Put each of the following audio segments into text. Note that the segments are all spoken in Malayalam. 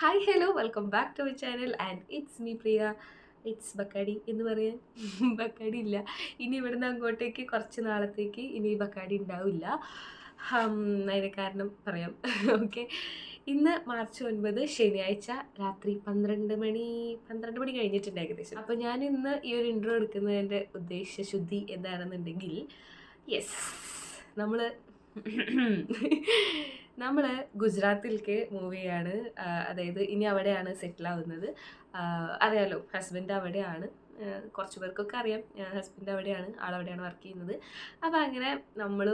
Hi hello welcome back to my channel and it's me Priya it's Bacardi എന്ന് പറയാൻ. ബക്കാടി ഇല്ല. ഇനി ഇവിടുന്ന് അങ്ങോട്ടേക്ക് കുറച്ച് നാളത്തേക്ക് ഇനി ബക്കാടി ഉണ്ടാവില്ല. അതിന് കാരണം പറയാം. ഓക്കെ ഇന്ന് മാർച്ച് ഒൻപത് ശനിയാഴ്ച രാത്രി പന്ത്രണ്ട് മണി പന്ത്രണ്ട് മണി കഴിഞ്ഞിട്ടുണ്ട് ഏകദേശം. അപ്പോൾ ഞാൻ ഇന്ന് ഈ ഒരു ഇൻട്രോ എടുക്കുന്നതിന്റെ ഉദ്ദേശശുദ്ധി എന്താണെന്നുണ്ടെങ്കിൽ യെസ് നമ്മൾ നമ്മൾ ഗുജറാത്തിലേക്ക് മൂവ് ചെയ്യാണ്. അതായത് ഇനി അവിടെയാണ് സെറ്റിൽ ആവുന്നത്. അറിയാലോ ഹസ്ബൻഡ് അവിടെയാണ്. കുറച്ച് പേർക്കൊക്കെ അറിയാം. ഹസ്ബൻഡ് അവിടെയാണ് ആളവിടെയാണ് വർക്ക് ചെയ്യുന്നത്. അപ്പോൾ അങ്ങനെ നമ്മൾ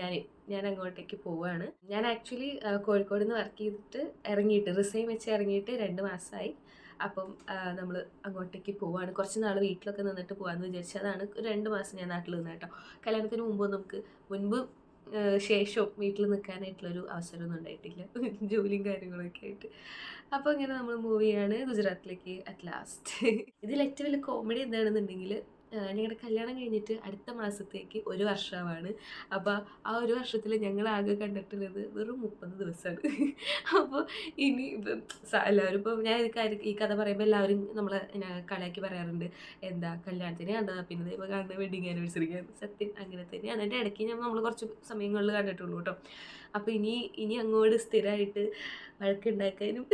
ഞാൻ ഞാൻ അങ്ങോട്ടേക്ക് പോവുകയാണ് ഞാൻ ആക്ച്വലി കോഴിക്കോട് നിന്ന് വർക്ക് ചെയ്തിട്ട് ഇറങ്ങിയിട്ട് റിസൈൻ വെച്ച് ഇറങ്ങിയിട്ട് രണ്ട് മാസമായി അപ്പം നമ്മൾ അങ്ങോട്ടേക്ക് പോവാണ്. കുറച്ച് നാൾ വീട്ടിലൊക്കെ നിന്നിട്ട് പോകാമെന്ന് വിചാരിച്ചു അതാണ് രണ്ട് മാസം ഞാൻ നാട്ടിൽ നിന്ന് കേട്ടോ. കല്യാണത്തിന് മുമ്പ് നമുക്ക് മുൻപ് ശേഷവും വീട്ടിൽ നിൽക്കാനായിട്ടുള്ളൊരു അവസരമൊന്നും ഉണ്ടായിട്ടില്ല. ജോലിയും കാര്യങ്ങളൊക്കെ ആയിട്ട്. അപ്പോൾ ഇങ്ങനെ നമ്മൾ മൂവ് ചെയ്യാണ് ഗുജറാത്തിലേക്ക് അറ്റ് ലാസ്റ്റ് ഇതിൽ ഏറ്റവും വലിയ കോമഡി എന്താണെന്നുണ്ടെങ്കിൽ ഞങ്ങളുടെ കല്യാണം കഴിഞ്ഞിട്ട് അടുത്ത മാസത്തേക്ക് ഒരു വർഷമാണ്. അപ്പോൾ ആ ഒരു വർഷത്തിൽ ഞങ്ങൾ ആകെ കണ്ടിട്ടുള്ളത് വെറും മുപ്പത് ദിവസമാണ് അപ്പോൾ ഇനി എല്ലാവരും ഇപ്പോൾ ഞാൻ ഈ കഥ പറയുമ്പോൾ എല്ലാവരും നമ്മളെ കളിയാക്കി പറയാറുണ്ട്. എന്താ കല്യാണത്തിന് കണ്ടതാ പിന്നെ ഇപ്പോൾ കാണുന്ന വെഡിങ് ആനിവേഴ്സറിക്ക് സത്യം അങ്ങനെ തന്നെയാണ് അതിന്റെ ഇടയ്ക്ക് ഞാൻ നമ്മൾ കുറച്ച് സമയങ്ങളിൽ കണ്ടിട്ടുള്ളൂ കേട്ടോ. അപ്പോൾ ഇനി ഇനി അങ്ങോട്ട് സ്ഥിരമായിട്ട് വഴക്കുണ്ടാക്കാനും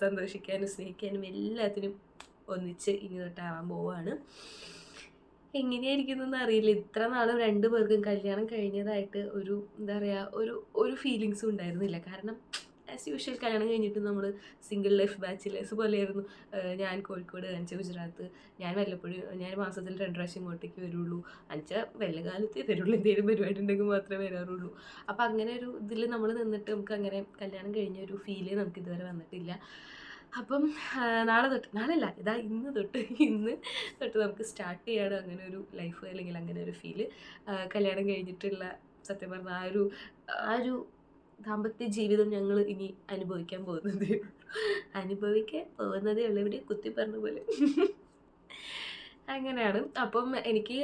സന്തോഷിക്കാനും സ്നേഹിക്കാനും എല്ലാത്തിനും ഒന്നിച്ച് ഇനി തൊട്ടാവാൻ പോവാണ്. എങ്ങനെയായിരിക്കുന്നതെന്ന് അറിയില്ല. ഇത്ര നാളും രണ്ടു പേർക്കും കല്യാണം കഴിഞ്ഞതായിട്ട് ഒരു എന്താ പറയുക ഒരു ഒരു ഫീലിങ്സും ഉണ്ടായിരുന്നില്ല. കാരണം ആസ് യൂഷ്വൽ കല്യാണം കഴിഞ്ഞിട്ട് നമ്മൾ സിംഗിൾ ലൈഫ് ബാച്ചിലേഴ്സ് പോലെയായിരുന്നു. ഞാൻ കോഴിക്കോട് അഞ്ച് ഗുജറാത്ത് ഞാൻ വല്ലപ്പോഴും ഞാൻ മാസത്തിൽ രണ്ട് പ്രാവശ്യം ഇങ്ങോട്ടേക്ക് വരുള്ളൂ. അഞ്ച വല്ല കാലത്തേ വരുള്ളൂ. എന്തെങ്കിലും പരിപാടി ഉണ്ടെങ്കിൽ മാത്രമേ വരാറുള്ളൂ. അപ്പോൾ അങ്ങനെ ഒരു ഇതിൽ നമ്മൾ നിന്നിട്ട് നമുക്ക് അങ്ങനെ കല്യാണം കഴിഞ്ഞ ഒരു ഫീൽ നമുക്ക് ഇതുവരെ വന്നിട്ടില്ല. അപ്പം നാളെ തൊട്ട് നാളെ അല്ല ഇതാ ഇന്ന് തൊട്ട് ഇന്ന് തൊട്ട് നമുക്ക് സ്റ്റാർട്ട് ചെയ്യാണ് അങ്ങനെ ഒരു ലൈഫ് അല്ലെങ്കിൽ അങ്ങനെ ഒരു ഫീൽ കല്യാണം കഴിഞ്ഞിട്ടുള്ള സത്യം പറഞ്ഞാൽ ആ ഒരു ആ ഒരു ദാമ്പത്യ ജീവിതം ഞങ്ങൾ ഇനി അനുഭവിക്കാൻ പോകുന്നതേ അനുഭവിക്കാൻ പോകുന്നതേ ഉള്ളൂ. ഇവിടെ കുത്തി പറഞ്ഞ പോലെ. അങ്ങനെയാണ്. അപ്പം എനിക്ക്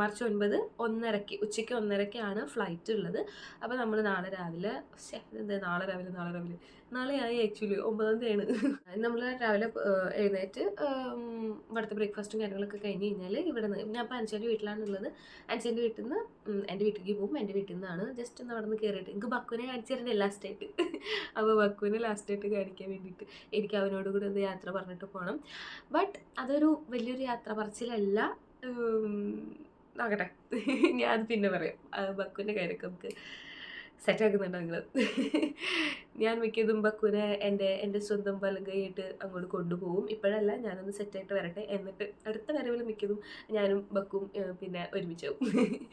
മാർച്ച് ഒൻപത് ഒന്നരയ്ക്ക് ഉച്ചയ്ക്ക് ഒന്നരയ്ക്കാണ് ഫ്ലൈറ്റ് ഉള്ളത്. അപ്പോൾ നമ്മൾ നാളെ രാവിലെ ശരി നാളെ രാവിലെ നാളെ രാവിലെ. നാളെ ആയി ആക്ച്വലി ഒമ്പതാം തീയതിയാണ്. നമ്മൾ രാവിലെ എഴുന്നേറ്റ് ഇവിടുത്തെ ബ്രേക്ക്ഫാസ്റ്റും കാര്യങ്ങളൊക്കെ കഴിഞ്ഞ് കഴിഞ്ഞാൽ ഇവിടെ നിന്ന് ഞാൻ ഇപ്പോൾ അഞ്ചേന്റെ വീട്ടിലാണുള്ളത്. അഞ്ചേന്റെ വീട്ടിൽ നിന്ന് എന്റെ വീട്ടിലേക്ക് പോകും. എന്റെ വീട്ടിൽ നിന്നാണ് ജസ്റ്റ് ഒന്ന് അവിടെ നിന്ന് കയറിയിട്ട് എനിക്ക് ബക്കുവിനെ കാണിച്ചു തരണ്ടേ ലാസ്റ്റ് ആയിട്ട്? അപ്പോൾ ബക്കുവിനെ ലാസ്റ്റ് ആയിട്ട് കാണിക്കാൻ വേണ്ടിയിട്ട് എനിക്ക് അവനോട് കൂടെ ഒന്ന് യാത്ര പറഞ്ഞിട്ട് പോകണം ബട്ട് അതൊരു വലിയൊരു യാത്ര പറച്ചിലല്ല ഉം, നോക്കട്ടെ. ഞാൻ പിന്നെ പറയാം. ബക്കുവിന്റെ കാര്യമൊക്കെ നമുക്ക് സെറ്റാക്കുന്നുണ്ടെങ്കിൽ ഞാൻ മിക്കതും ബക്കുവിനെ എന്റെ എന്റെ സ്വന്തം പലകയായിട്ട് അങ്ങോട്ട് കൊണ്ടുപോകും. ഇപ്പോഴല്ല ഞാനൊന്ന് സെറ്റായിട്ട് വരട്ടെ. എന്നിട്ട് അടുത്ത വരവിൽ മിക്കതും ഞാനും ബക്കും പിന്നെ ഒരുമിച്ചാവും.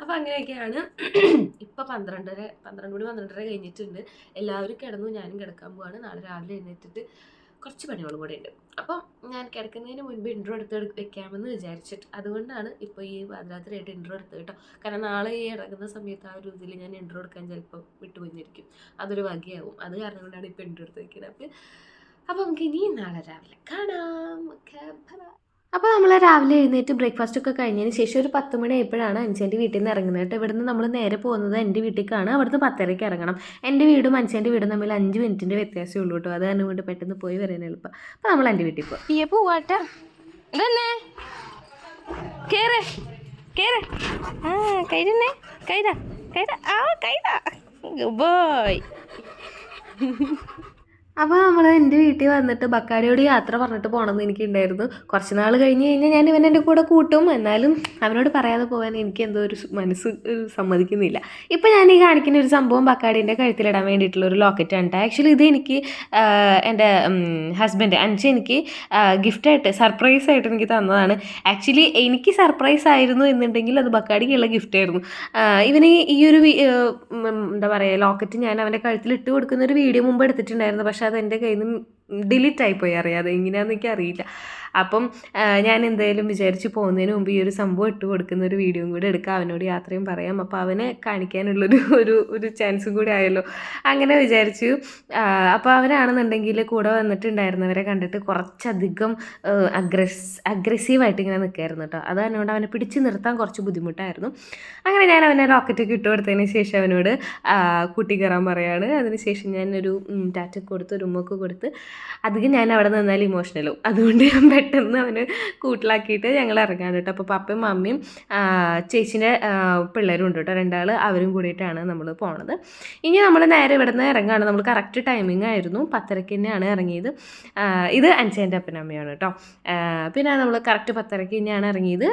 അപ്പോൾ അങ്ങനെയൊക്കെയാണ്. ഇപ്പോൾ പന്ത്രണ്ടര പന്ത്രണ്ട് മണി പന്ത്രണ്ടര കഴിഞ്ഞിട്ടുണ്ട്. എല്ലാവരും കിടന്നു ഞാനും കിടക്കാൻ പോവാണ്. നാളെ രാവിലെ എഴുന്നേറ്റിട്ട് കുറച്ച് പണികളും കൂടെ ഉണ്ട്. അപ്പം ഞാൻ കിടക്കുന്നതിന് മുൻപ് ഇൻട്രോ എടുത്ത് എടു- വെക്കാമെന്ന് വിചാരിച്ചിട്ട് അതുകൊണ്ടാണ് ഇപ്പോൾ ഈ പാതിരാത്രിയായിട്ട് ഇൻട്രോ എടുത്തത് കേട്ടോ. കാരണം നാളെ ഈ ഇറങ്ങുന്ന സമയത്ത് ആ ഒരു ഇതിൽ ഞാൻ ഇൻട്രോ എടുക്കാൻ ചിലപ്പോൾ വിട്ടുപോയിരിക്കും അതൊരു വകയാവും. അത് കാരണം കൊണ്ടാണ് ഇപ്പോൾ ഇൻട്രോ എടുത്ത് വെക്കുന്നത് അപ്പോൾ അപ്പം നമുക്ക് ഇനി നാളെ രാവിലെ കാണാം. അപ്പോൾ നമ്മൾ രാവിലെ എഴുന്നേറ്റ് ബ്രേക്ക്ഫാസ്റ്റ് ഒക്കെ കഴിഞ്ഞതിന് ശേഷം ഒരു പത്ത് മണി ആയപ്പോഴാണ് അഞ്ചേന്റെ വീട്ടിൽ നിന്ന് ഇറങ്ങുന്നത് കേട്ടോ. ഇവിടുന്ന് നമ്മൾ നേരെ പോകുന്നത് എന്റെ വീട്ടിലേക്കാണ് അവിടുന്ന് പത്തരയ്ക്ക് ഇറങ്ങണം. എന്റെ വീടും അഞ്ചേന്റെ വീടും തമ്മിൽ അഞ്ച് മിനിറ്റിന്റെ വ്യത്യാസമേ ഉള്ളൂ കേട്ടോ. അത് കാരണം കൊണ്ട് പെട്ടെന്ന് പോയി വരാൻ എളുപ്പം. അപ്പോൾ നമ്മൾ എന്റെ വീട്ടിൽ പോകും പിയെ പോവാട്ടാ കേറ്. കേറ്. ആ കൈതന്നെ. കൈത. കൈത. ആ ബോയ് അപ്പോൾ നമ്മൾ എന്റെ വീട്ടിൽ വന്നിട്ട് ബക്കാരിയോട് യാത്ര പറഞ്ഞിട്ട് പോകണമെന്ന് എനിക്കുണ്ടായിരുന്നു. കുറച്ച് നാൾ കഴിഞ്ഞ് കഴിഞ്ഞാൽ ഞാൻ ഇവൻ എന്റെ കൂടെ കൂട്ടും. എന്നാലും അവനോട് പറയാതെ പോകാൻ എനിക്ക് എന്തോ ഒരു മനസ്സ് സമ്മതിക്കുന്നില്ല. ഇപ്പോൾ ഞാൻ ഈ കാണിക്കുന്ന ഒരു സംഭവം ബക്കാടീന്റെ കഴുത്തിലിടാൻ വേണ്ടിയിട്ടുള്ള ഒരു ലോക്കറ്റാണ് കേട്ടോ ആക്ച്വലി ഇത് എനിക്ക് എന്റെ ഹസ്ബൻഡ് അഞ്ച് എനിക്ക് ഗിഫ്റ്റായിട്ട് സർപ്രൈസ് ആയിട്ട് എനിക്ക് തന്നതാണ്. ആക്ച്വലി എനിക്ക് സർപ്രൈസ് ആയിരുന്നു എന്നുണ്ടെങ്കിൽ അത് ബക്കാടിക്കുള്ള ഗിഫ്റ്റായിരുന്നു ഇവന് ഈ ഒരു എന്താ പറയുക ലോക്കറ്റ് ഞാൻ അവന്റെ കഴുത്തിൽ ഇട്ട് കൊടുക്കുന്ന ഒരു വീഡിയോ മുമ്പ് എടുത്തിട്ടുണ്ടായിരുന്നു. പക്ഷേ അത് എന്റെ കയ്യിൽ നിന്ന് ഡിലീറ്റ് ആയിപ്പോയി അറിയാതെ. എങ്ങനെയാണെന്ന് എനിക്ക് അറിയില്ല. അപ്പം ഞാൻ എന്തായാലും വിചാരിച്ച് പോകുന്നതിന് മുമ്പ് ഈ ഒരു സംഭവം ഇട്ട് കൊടുക്കുന്ന ഒരു വീഡിയോയും കൂടി എടുക്കാം. അവനോട് യാത്രയും പറയാം. അപ്പോൾ അവനെ കാണിക്കാനുള്ളൊരു ഒരു ഒരു ചാൻസും കൂടി ആയല്ലോ. അങ്ങനെ വിചാരിച്ചു. അപ്പോൾ അവനാണെന്നുണ്ടെങ്കിൽ കൂടെ വന്നിട്ടുണ്ടായിരുന്നവരെ കണ്ടിട്ട് കുറച്ചധികം അഗ്രസ് അഗ്രസീവായിട്ട് ഇങ്ങനെ നിൽക്കായിരുന്നു കേട്ടോ. അത് എന്നോട് അവനെ പിടിച്ചു നിർത്താൻ കുറച്ച് ബുദ്ധിമുട്ടായിരുന്നു. അങ്ങനെ ഞാൻ അവനെ റോക്കറ്റൊക്കെ ഇട്ട് കൊടുത്തതിന് ശേഷം അവനോട് കൂട്ടി കയറാൻ പറയാണ്. അതിനുശേഷം ഞാൻ ഒരു ടാറ്റ കൊടുത്ത് ഒരു ഉമ്മൊക്കെ കൊടുത്ത് അധികം ഞാൻ അവിടെ നിന്നാൽ ഇമോഷണലും അതുകൊണ്ട് ഞാൻ പെട്ടെന്ന് അവന് കൂട്ടിലാക്കിയിട്ട് ഞങ്ങൾ ഇറങ്ങാൻ കേട്ടോ. അപ്പോൾ പപ്പയും മമ്മിയും ചേച്ചീന്റെ പിള്ളേരും ഉണ്ട് കേട്ടോ. രണ്ടാൾ അവരും കൂടിയിട്ടാണ് നമ്മൾ പോണത്. ഇനി നമ്മൾ നേരെ ഇവിടെ നിന്ന് ഇറങ്ങുകയാണ് നമ്മൾ കറക്റ്റ് ടൈമിംഗ് ആയിരുന്നു. പത്തരയ്ക്ക് തന്നെയാണ് ഇറങ്ങിയത്. ഇത് അഞ്ചേന്റെ അപ്പനമ്മയാണ് കേട്ടോ. പിന്നെ നമ്മൾ കറക്റ്റ് പത്തരയ്ക്ക് തന്നെയാണ് ഇറങ്ങിയത്.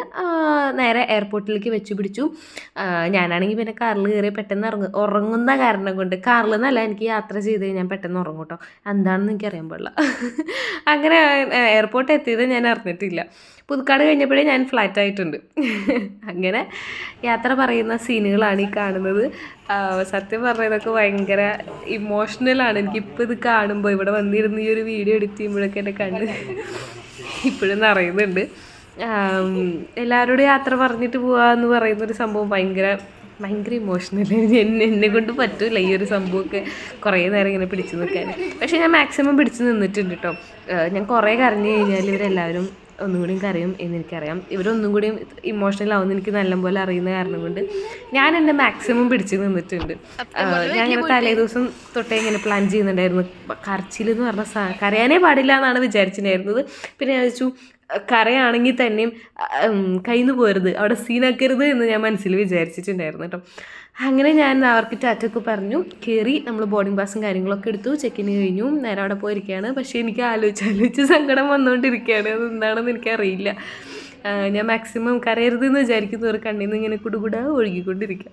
നേരെ എയർപോർട്ടിലേക്ക് വെച്ച് പിടിച്ചു. ഞാനാണെങ്കിൽ പിന്നെ കാറിൽ കയറി പെട്ടെന്ന് ഇറങ്ങും ഉറങ്ങുന്ന കാരണം കൊണ്ട് കാറിൽ നിന്നല്ല എനിക്ക് യാത്ര ചെയ്ത് കഴിഞ്ഞാൽ പെട്ടെന്ന് ഉറങ്ങും കേട്ടോ. എന്താണെന്ന് എനിക്ക് അറിയാൻ അങ്ങനെ എയർപോർട്ട് എത്തിയത് ഞാൻ അറിഞ്ഞിട്ടില്ല. പുതുക്കാട് കഴിഞ്ഞപ്പോഴേ ഞാൻ ഫ്ലാറ്റ് ആയിട്ടുണ്ട്. അങ്ങനെ യാത്ര പറയുന്ന സീനുകളാണ് ഈ കാണുന്നത്. സത്യം പറഞ്ഞതൊക്കെ ഭയങ്കര ഇമോഷണലാണ് എനിക്കിപ്പോൾ ഇത് കാണുമ്പോൾ ഇവിടെ വന്നിരുന്ന് ഈ ഒരു വീഡിയോ എഡിറ്റ് ചെയ്യുമ്പോഴൊക്കെ എന്റെ കണ്ണ് ഇപ്പോഴും നിറയുന്നുണ്ട്. ആം, എല്ലാവരോടും യാത്ര പറഞ്ഞിട്ട് പോവുക പറയുന്നൊരു സംഭവം ഭയങ്കര ഭയങ്കര ഇമോഷണൽ എന്നെ എന്നെ കൊണ്ട് പറ്റൂല ഈ ഒരു സംഭവമൊക്കെ കുറേ നേരം ഇങ്ങനെ പിടിച്ചു നിൽക്കാൻ. പക്ഷേ ഞാൻ മാക്സിമം പിടിച്ചു നിന്നിട്ടുണ്ട് കേട്ടോ ഞാൻ കുറേ കരഞ്ഞു കഴിഞ്ഞാൽ ഇവരെല്ലാവരും ഒന്നും കൂടിയും കരയും എന്ന് എനിക്കറിയാം. ഇവരൊന്നും കൂടിയും ഇമോഷണൽ ആവുമെന്ന് എനിക്ക് നല്ലപോലെ അറിയുന്ന കാരണം കൊണ്ട് ഞാൻ എന്റെ മാക്സിമം പിടിച്ച് നിന്നിട്ടുണ്ട്. ഞാൻ ഇങ്ങനെ തലേ ദിവസം തൊട്ടേ ഇങ്ങനെ പ്ലാൻ ചെയ്യുന്നുണ്ടായിരുന്നു. കരച്ചിൽ എന്ന് പറഞ്ഞ കരയാനേ പാടില്ല എന്നാണ് വിചാരിച്ചിട്ടുണ്ടായിരുന്നത്. പിന്നെ ഞാൻ വെച്ചു കരയാണെങ്കിൽ തന്നെയും കയ്യിൽ പോരുത്. അവിടെ സീനാക്കരുത് എന്ന് ഞാൻ മനസ്സിൽ വിചാരിച്ചിട്ടുണ്ടായിരുന്നു കേട്ടോ. അങ്ങനെ ഞാൻ അവർക്ക് ടാറ്റൊക്കെ പറഞ്ഞു. കയറി നമ്മൾ ബോർഡിംഗ് പാസും കാര്യങ്ങളൊക്കെ എടുത്തു. ചെക്കിന് കഴിഞ്ഞു. നേരെ അവിടെ പോയിരിക്കുകയാണ് പക്ഷേ എനിക്ക് ആലോചിച്ച് ആലോചിച്ച് സങ്കടം വന്നുകൊണ്ടിരിക്കുകയാണ് അത് എന്താണെന്ന് എനിക്കറിയില്ല. ഞാൻ മാക്സിമം കരയരുത് എന്ന് ഒരു കണ്ണിൽ നിന്ന് ഇങ്ങനെ കുടുകുട ഒഴുകിക്കൊണ്ടിരിക്കുക.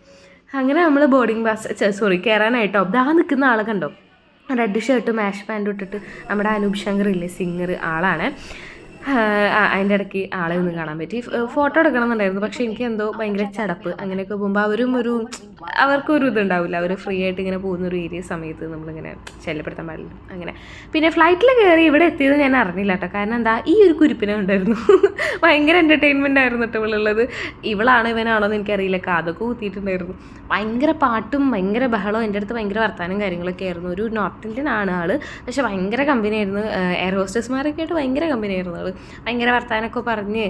അങ്ങനെ നമ്മൾ ബോർഡിംഗ് പാസ് സോറി കയറാനായിട്ടോ ദാ നിൽക്കുന്ന ആളെ കണ്ടോ? റെഡ് ഷർട്ട് മാഷ് പാന്റും ഇട്ടിട്ട് നമ്മുടെ അനൂപ് ശങ്കർ ഇല്ലേ? സിംഗർ ആളാണ്. അതിന്റെ ഇടയ്ക്ക് ആളെ ഒന്നും കാണാൻ പറ്റി. ഫോട്ടോ എടുക്കണം എന്നുണ്ടായിരുന്നു പക്ഷേ എനിക്ക് എന്തോ ഭയങ്കര ചടപ്പ്. അങ്ങനെയൊക്കെ പോകുമ്പോൾ അവരും ഒരു അവർക്കൊരു ഇതുണ്ടാവില്ല അവർ ഫ്രീ ആയിട്ട് ഇങ്ങനെ പോകുന്ന ഒരു ഏരിയ സമയത്ത് നമ്മളിങ്ങനെ ശല്യപ്പെടുത്താൻ പാടില്ല. അങ്ങനെ. പിന്നെ ഫ്ലൈറ്റിൽ കയറി ഇവിടെ എത്തിയത് ഞാൻ അറിഞ്ഞില്ല കേട്ടോ കാരണം എന്താ ഈ ഒരു കുരിപ്പിനെ ഉണ്ടായിരുന്നു ഭയങ്കര എന്റർടൈൻമെന്റ് ആയിരുന്നു കേട്ടോ ഇവളുള്ളത്. ഇവളാണോ ഇവനാണോ എന്ന് എനിക്കറിയില്ല. കാതൊക്കെ കൂത്തിയിട്ടുണ്ടായിരുന്നു ഭയങ്കര പാട്ടും ഭയങ്കര ബഹളവും എന്റെ അടുത്ത് ഭയങ്കര വർത്താനം കാര്യങ്ങളൊക്കെ ആയിരുന്നു. ഒരു നോർത്ത് ഇന്ത്യൻ ആണ് ആൾ പക്ഷെ ഭയങ്കര കമ്പനി ആയിരുന്നു. എയർ ഹോസ്റ്റസ്മാരൊക്കെ ആയിട്ട് ഭയങ്കര കമ്പനി ആയിരുന്നു ആൾ ഭയങ്കര വർത്താനമൊക്കെ പറഞ്ഞ്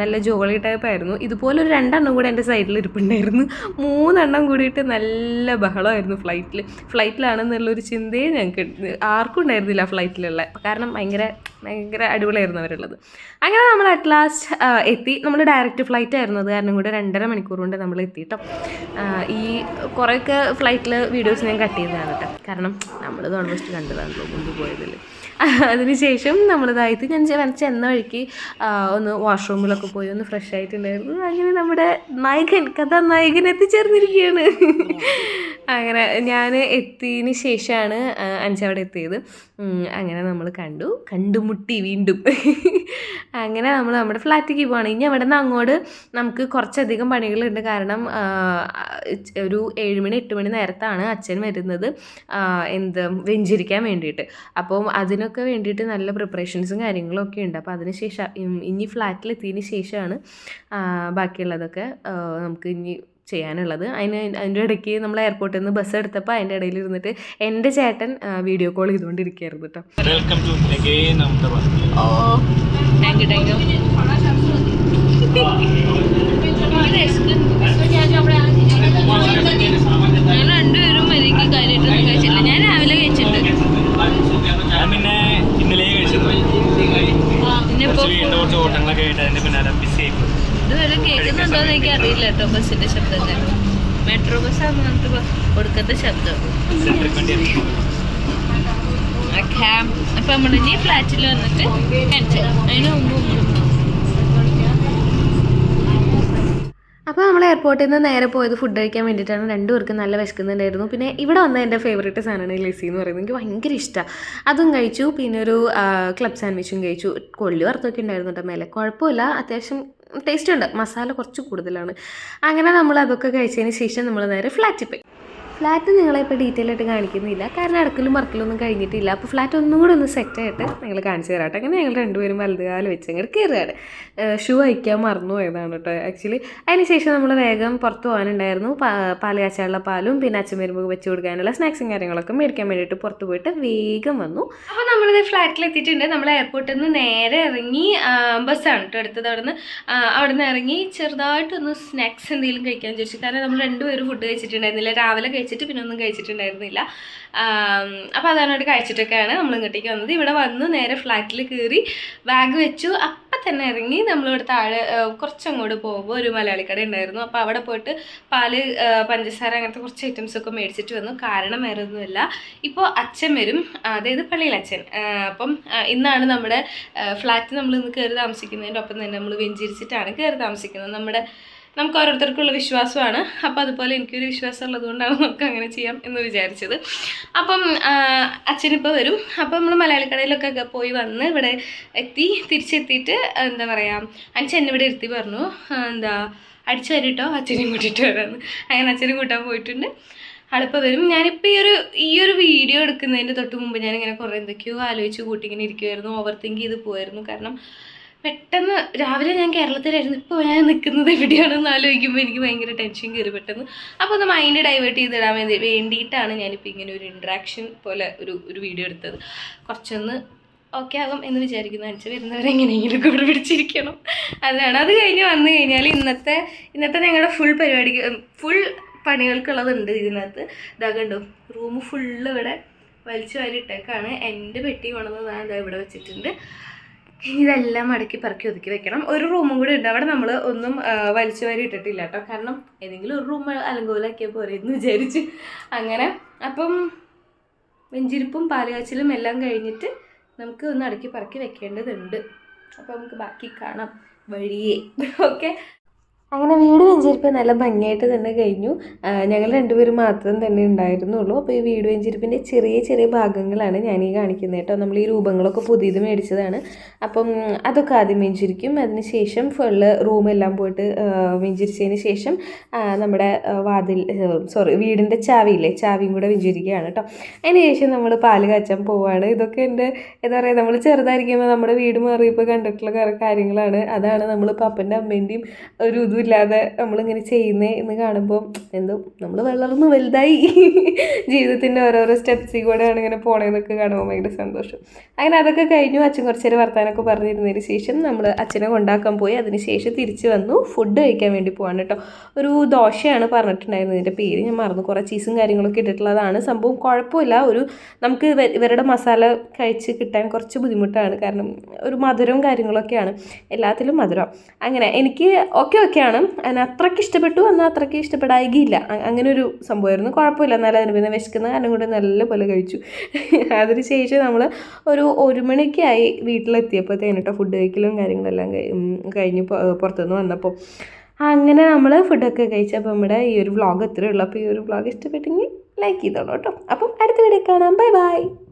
നല്ല ജോളി ടൈപ്പ് ആയിരുന്നു. ഇതുപോലെ ഒരു രണ്ടെണ്ണം കൂടെ എന്റെ സൈഡിൽ ഇരിപ്പുണ്ടായിരുന്നു. മൂന്നെണ്ണം കൂടിയിട്ട് നല്ല ബഹളമായിരുന്നു ഫ്ലൈറ്റിൽ ഫ്ലൈറ്റിലാണെന്നുള്ളൊരു ചിന്തയെ ഞങ്ങൾക്ക് ആർക്കും ഉണ്ടായിരുന്നില്ല ഫ്ലൈറ്റിലുള്ള കാരണം ഭയങ്കര ഭയങ്കര അടിപൊളിയായിരുന്നു അവരുള്ളത്. അങ്ങനെ നമ്മൾ അറ്റ് ലാസ്റ്റ് എത്തി. നമ്മൾ ഡയറക്റ്റ് ഫ്ലൈറ്റ് ആയിരുന്നു. അത് കാരണം കൂടെ രണ്ടര മണിക്കൂർ കൊണ്ട് നമ്മൾ എത്തിയിട്ടോ ഈ കുറേയൊക്കെ ഫ്ലൈറ്റിൽ വീഡിയോസ് ഞാൻ കട്ട് ചെയ്തതാണ് കേട്ടോ കാരണം നമ്മളിത് ഓൾമോസ്റ്റ് കണ്ടതാണല്ലോ മുമ്പ് പോയതിൽ അതിനുശേഷം നമ്മളിതായിട്ട് ഞാൻ ചെന്ന വഴിക്ക് ഒന്ന് വാഷ്റൂമിലൊക്കെ പോയി ഒന്ന് ഫ്രഷ് ആയിട്ടുണ്ടായിരുന്നു. അങ്ങനെ നമ്മുടെ നായകൻ കഥാനായകൻ എത്തിച്ചേർന്നിരിക്കുകയാണ് അങ്ങനെ ഞാൻ എത്തിയതിന് ശേഷമാണ് അഞ്ചവിടെ എത്തിയത്. അങ്ങനെ നമ്മൾ കണ്ടു. കണ്ടുമുട്ടി വീണ്ടും. അങ്ങനെ നമ്മൾ നമ്മുടെ ഫ്ലാറ്റിലേക്ക് പോവാണ്. ഇനി അവിടെ നിന്ന് അങ്ങോട്ട് നമുക്ക് കുറച്ചധികം പണികളുണ്ട്. കാരണം ഒരു ഏഴുമണി എട്ട് മണി നേരത്താണ് അച്ഛൻ വരുന്നത് എന്ത് വെഞ്ചിരിക്കാൻ വേണ്ടിയിട്ട്. അപ്പം അതിനൊക്കെ വേണ്ടിയിട്ട് നല്ല പ്രിപ്പറേഷൻസും കാര്യങ്ങളും ഒക്കെ ഉണ്ട്. അപ്പോൾ അതിന് ശേഷം ഇനി ഫ്ലാറ്റിലെത്തിയതിന് ശേഷമാണ് ബാക്കിയുള്ളതൊക്കെ നമുക്ക് ഇനി ചെയ്യാനുള്ളത്. അതിന് അതിന്റെ ഇടയ്ക്ക് നമ്മൾ എയർപോർട്ടിൽ നിന്ന് ബസ് എടുത്തപ്പോൾ അതിന്റെ ഇടയിൽ ഇരുന്നിട്ട് എന്റെ ചേട്ടൻ വീഡിയോ കോൾ ചെയ്തുകൊണ്ടിരിക്കുകയായിരുന്നു കേട്ടോ. Welcome to again Ahmedabad. ഓ താങ്ക് യു താങ്ക് യു ഞാൻ രണ്ടുപേരും മര്യാദയ്ക്ക് കാര്യമായിട്ടൊന്നും കഴിച്ചില്ല ഞാൻ രാവിലെ കഴിച്ചിട്ടുണ്ട്. ഞാൻ പിന്നെ ഇന്നലെ വീണ്ടും കുറച്ച് ഓട്ടങ്ങളൊക്കെ കേൾക്കുന്നുണ്ടോ എന്ന് എനിക്ക് അറിയില്ല കേട്ടോ ബസ്സിന്റെ ശബ്ദമൊക്കെ മെട്രോ ബസ്സാണ് നമുക്ക് കൊടുക്കത്തെ ശബ്ദം. അപ്പൊ നമ്മൾ ഇനി ഫ്ലാറ്റിൽ വന്നിട്ട് അതിന് മുമ്പ് അപ്പോൾ നമ്മൾ എയർപോർട്ടിൽ നിന്ന് നേരെ പോയത് ഫുഡ് കഴിക്കാൻ വേണ്ടിയിട്ടാണ്. രണ്ടുപേർക്കും നല്ല വിശക്കുന്നുണ്ടായിരുന്നു. പിന്നെ ഇവിടെ വന്ന എന്റെ ഫേവറേറ്റ് സാധനമാണ് ലസ്സി എന്ന് പറയുന്നത്. എനിക്ക് ഭയങ്കര ഇഷ്ടമാണ് അതും കഴിച്ചു. പിന്നെ ഒരു ക്ലബ് സാൻഡ്വിച്ചും കഴിച്ചു. കൊള്ളി വറുത്തൊക്കെ ഉണ്ടായിരുന്നു കേട്ടോ. മേലെ. കുഴപ്പമില്ല. അത്യാവശ്യം ടേസ്റ്റ് ഉണ്ട്. മസാല കുറച്ച് കൂടുതലാണ്. അങ്ങനെ നമ്മൾ അതൊക്കെ കഴിച്ചതിന് ശേഷം നമ്മൾ നേരെ ഫ്ലാറ്റിൽ പോയി. ഫ്ലാറ്റ് നിങ്ങളെ ഇപ്പോൾ ഡീറ്റെയിൽ ആയിട്ട് കാണിക്കുന്നില്ല. കാരണം അടക്കലും മറക്കലും ഒന്നും കഴിഞ്ഞിട്ടില്ല. അപ്പോൾ ഫ്ലാറ്റ് ഒന്നും കൂടെ ഒന്ന് സെറ്റ് ആയിട്ട് നിങ്ങൾ കാണിച്ചു തരാട്ടെ. അങ്ങനെ ഞങ്ങൾ രണ്ടുപേരും വലതുകാലം വെച്ച് അങ്ങോട്ട് കയറുകയാണ് ഷൂ അയക്കാൻ മറന്നു പോയതാണ് കേട്ടോ. ആക്ച്വലി അതിന് ശേഷം നമ്മൾ വേഗം പുറത്ത് പോകാനുണ്ടായിരുന്നു. പാൽ കാച്ചാനുള്ള പാലും പിന്നെ അച്ഛൻ വരുമ്പോൾ വെച്ച് കൊടുക്കാനുള്ള സ്നാക്സും കാര്യങ്ങളൊക്കെ മേടിക്കാൻ വേണ്ടിയിട്ട് പുറത്ത് പോയിട്ട് വേഗം വന്നു. അപ്പോൾ നമ്മളിത് ഫ്ലാറ്റിൽ എത്തിയിട്ടുണ്ട്. നമ്മൾ എയർപോർട്ടിൽ നിന്ന് നേരെ ഇറങ്ങി ബസ്സാണ് കേട്ടോ എടുത്തത് അവിടെ നിന്ന് അവിടെ നിന്ന് ഇറങ്ങി ചെറുതായിട്ടൊന്ന് സ്നാക്സ് എന്തെങ്കിലും കഴിക്കാൻ ചോദിച്ചു കാരണം നമ്മൾ രണ്ടുപേരും ഫുഡ് കഴിച്ചിട്ടുണ്ടായിരുന്നില്ല. രാവിലെ കഴിച്ചിട്ട് പിന്നെ ഒന്നും കഴിച്ചിട്ടുണ്ടായിരുന്നില്ല. അപ്പോൾ അതാണ് കഴിച്ചിട്ടൊക്കെയാണ് നമ്മൾ ഇങ്ങോട്ടേക്ക് വന്നത്. ഇവിടെ വന്ന് നേരെ ഫ്ലാറ്റിൽ കയറി ബാഗ് വെച്ചു. അപ്പം തന്നെ ഇറങ്ങി നമ്മളിവിടെ താഴെ കുറച്ചങ്ങോട്ട് പോകുമ്പോൾ ഒരു മലയാളി കട ഉണ്ടായിരുന്നു. അപ്പോൾ അവിടെ പോയിട്ട് പാൽ പഞ്ചസാര അങ്ങനത്തെ കുറച്ച് ഐറ്റംസ് ഒക്കെ മേടിച്ചിട്ട് വന്നു. കാരണം വേറെ ഒന്നുമില്ല ഇപ്പോൾ അച്ഛൻ വരും. അതായത് പള്ളിയിൽ അച്ഛൻ. അപ്പം ഇന്നാണ് നമ്മുടെ ഫ്ലാറ്റ് നമ്മൾ ഇന്ന് കയറി താമസിക്കുന്നതിന്റെ ഒപ്പം തന്നെ നമ്മൾ വെഞ്ചിരിച്ചിട്ടാണ് കയറി താമസിക്കുന്നത്. നമ്മുടെ നമുക്ക് ഓരോരുത്തർക്കുള്ള വിശ്വാസമാണ്. അപ്പോൾ അതുപോലെ എനിക്കൊരു വിശ്വാസം ഉള്ളതുകൊണ്ടാണ് നമുക്ക് അങ്ങനെ ചെയ്യാം എന്ന് വിചാരിച്ചത്. അപ്പം അച്ഛനിപ്പോൾ വരും. അപ്പം നമ്മൾ മലയാളി കടയിലൊക്കെ പോയി വന്ന് ഇവിടെ എത്തി തിരിച്ചെത്തിയിട്ട് എന്താ പറയുക അച്ഛൻ എന്നെ ഇവിടെ ഇരുത്തി പറഞ്ഞു. എന്താ അടിച്ചു വരിട്ടോ അച്ഛനെയും കൂട്ടിയിട്ട് വരാമെന്ന് അങ്ങനെ അച്ഛനും കൂട്ടാൻ പോയിട്ടുണ്ട്. ആളിപ്പോൾ വരും. ഞാനിപ്പോൾ ഈ ഒരു ഈ ഒരു വീഡിയോ എടുക്കുന്നതിന്റെ തൊട്ട് മുമ്പ് ഞാനിങ്ങനെ കുറേ എന്തൊക്കെയോ ആലോചിച്ച് കൂട്ടി ഇങ്ങനെ ഇരിക്കുമായിരുന്നു ഓവർ തിങ്ക് ചെയ്ത് പോയിരുന്നു കാരണം പെട്ടെന്ന് രാവിലെ ഞാൻ കേരളത്തിലായിരുന്നു. ഇപ്പോൾ ഞാൻ നിൽക്കുന്നത് എവിടെയാണെന്ന് ആലോചിക്കുമ്പോൾ എനിക്ക് ഭയങ്കര ടെൻഷൻ കയറി പെട്ടെന്ന്. അപ്പോൾ ഒന്ന് മൈൻഡ് ഡൈവേർട്ട് ചെയ്തിടാൻ വേണ്ടി വേണ്ടിയിട്ടാണ് ഞാനിപ്പോൾ ഇങ്ങനെ ഒരു ഇൻട്രാക്ഷൻ പോലെ ഒരു ഒരു വീഡിയോ എടുത്തത്. കുറച്ചൊന്ന് ഓക്കെ ആകും എന്ന് വിചാരിക്കുന്നു. അടിച്ച് വരുന്നവരെ എങ്ങനെയെങ്കിലും കൂടെ പിടിച്ചിരിക്കണം. അതാണ്. അത് കഴിഞ്ഞ് വന്നു കഴിഞ്ഞാൽ ഇന്നത്തെ ഇന്നത്തെ ഞങ്ങളുടെ ഫുൾ പരിപാടിക്ക് ഫുൾ പണികൾക്കുള്ളതുണ്ട് ഇതിനകത്ത്. ഇതാ കണ്ടു റൂം ഫുള്ള് ഇവിടെ വലിച്ചു വാരിട്ടേക്കാണ് എന്റെ പെട്ടി കൊണ്ടുവന്ന് ഞാൻ ഇവിടെ വെച്ചിട്ടുണ്ട്. ഇതെല്ലാം മടക്കി പറക്കി ഒതുക്കി വെക്കണം. ഒരു റൂമും കൂടി ഉണ്ട്. അവിടെ നമ്മൾ ഒന്നും വലിച്ചു വാരി ഇട്ടിട്ടില്ല കേട്ടോ. കാരണം ഏതെങ്കിലും ഒരു റൂം അലങ്കോലാക്കിയാൽ പോരെ എന്ന് വിചാരിച്ച്. അങ്ങനെ അപ്പം വെഞ്ചിരിപ്പും പാലുകാച്ചിലും എല്ലാം കഴിഞ്ഞിട്ട് നമുക്ക് ഒന്ന് അടക്കി പറക്കി വെക്കേണ്ടതുണ്ട്. അപ്പോൾ നമുക്ക് ബാക്കി കാണാം വഴിയേ. ഓക്കെ അങ്ങനെ വീട് വെഞ്ചിരിപ്പ് നല്ല ഭംഗിയായിട്ട് തന്നെ കഴിഞ്ഞു. ഞങ്ങൾ രണ്ടുപേരും മാത്രം തന്നെ ഉണ്ടായിരുന്നുള്ളൂ. അപ്പോൾ ഈ വീട് വെഞ്ചിരിപ്പിന്റെ ചെറിയ ചെറിയ ഭാഗങ്ങളാണ് ഞാൻ ഈ കാണിക്കുന്നത് കേട്ടോ. നമ്മൾ ഈ രൂപങ്ങളൊക്കെ പുതിയത് മേടിച്ചതാണ്. അപ്പം അതൊക്കെ ആദ്യം വെഞ്ചിരിക്കും. അതിന് ശേഷം ഫുള്ള് റൂമെല്ലാം പോയിട്ട് വെഞ്ചരിച്ചതിന് ശേഷം നമ്മുടെ വാതിൽ സോറി വീടിന്റെ ചാവിയില്ലേ ചാവിയും കൂടെ വെഞ്ചിരിക്കുകയാണ് കേട്ടോ. അതിന് ശേഷം നമ്മൾ പാൽ കാച്ചാൻ പോവുകയാണ് ഇതൊക്കെ എന്റെ എന്താ പറയുക നമ്മൾ ചെറുതായിരിക്കുമ്പോൾ നമ്മുടെ വീട് മാറിയപ്പോൾ കണ്ടിട്ടുള്ള കാര്യങ്ങളാണ്. അതാണ് നമ്മൾ പപ്പന്റെ അമ്മേന്റെയും ഒരു ഇതുമില്ലാതെ നമ്മളിങ്ങനെ ചെയ്യുന്നേ എന്ന് കാണുമ്പോൾ എന്തോ നമ്മൾ വളർന്ന് വലുതായി. ജീവിതത്തിന്റെ ഓരോരോ സ്റ്റെപ്സിൽ കൂടെയാണ് ഇങ്ങനെ പോണേന്നൊക്കെ കാണുമ്പോൾ ഭയങ്കര സന്തോഷം. അങ്ങനെ അതൊക്കെ കഴിഞ്ഞു. അച്ഛൻ കുറച്ച് നേരം വർത്താനൊക്കെ പറഞ്ഞിരുന്നതിന് ശേഷം നമ്മൾ അച്ഛനെ കൊണ്ടാക്കാൻ പോയി. അതിന് ശേഷം തിരിച്ച് വന്നു. ഫുഡ് കഴിക്കാൻ വേണ്ടി പോകാൻ കേട്ടോ. ഒരു ദോശയാണ് പറഞ്ഞിട്ടുണ്ടായിരുന്നത്. ഇതിന്റെ പേര് ഞാൻ മറന്നു. കുറേ ചീസും കാര്യങ്ങളൊക്കെ ഇട്ടിട്ടുള്ളതാണ്. സംഭവം കുഴപ്പമില്ല. ഒരു നമുക്ക് ഇവ- ഇവരുടെ മസാല കഴിച്ച് കിട്ടാൻ കുറച്ച് ബുദ്ധിമുട്ടാണ്. കാരണം ഒരു മധുരവും കാര്യങ്ങളൊക്കെയാണ്. എല്ലാത്തിലും മധുരം. അങ്ങനെ എനിക്ക് ഓക്കെ ഓക്കെയാണ് അതിന് അത്രയ്ക്ക് ഇഷ്ടപ്പെട്ടു എന്നാൽ അത്രയ്ക്ക് ഇഷ്ടപ്പെടായികയില്ല. അങ്ങനെ ഒരു സംഭവമായിരുന്നു. കുഴപ്പമില്ല. എന്നാലും അതിന് പിന്നെ വിശക്കുന്ന കാരണം കൊണ്ട് നല്ലപോലെ കഴിച്ചു. അതിന് ശേഷം നമ്മൾ ഒരു ഒരു മണിക്കായി വീട്ടിലെത്തിയപ്പോഴത്തേന് കേട്ടോ ഫുഡ് കഴിക്കലും കാര്യങ്ങളെല്ലാം കഴിഞ്ഞ് പുറത്തുനിന്ന് വന്നപ്പോൾ അങ്ങനെ നമ്മൾ ഫുഡൊക്കെ കഴിച്ചപ്പോൾ നമ്മുടെ ഈ ഒരു വ്ളോഗ് ഇത്രയേ ഉള്ളൂ. അപ്പോൾ ഈ ഒരു വ്ളോഗ് ഇഷ്ടപ്പെട്ടെങ്കിൽ ലൈക്ക് ചെയ്തോളൂ കേട്ടോ അപ്പം അടുത്ത വീഡിയോ കാണാം. Bye bye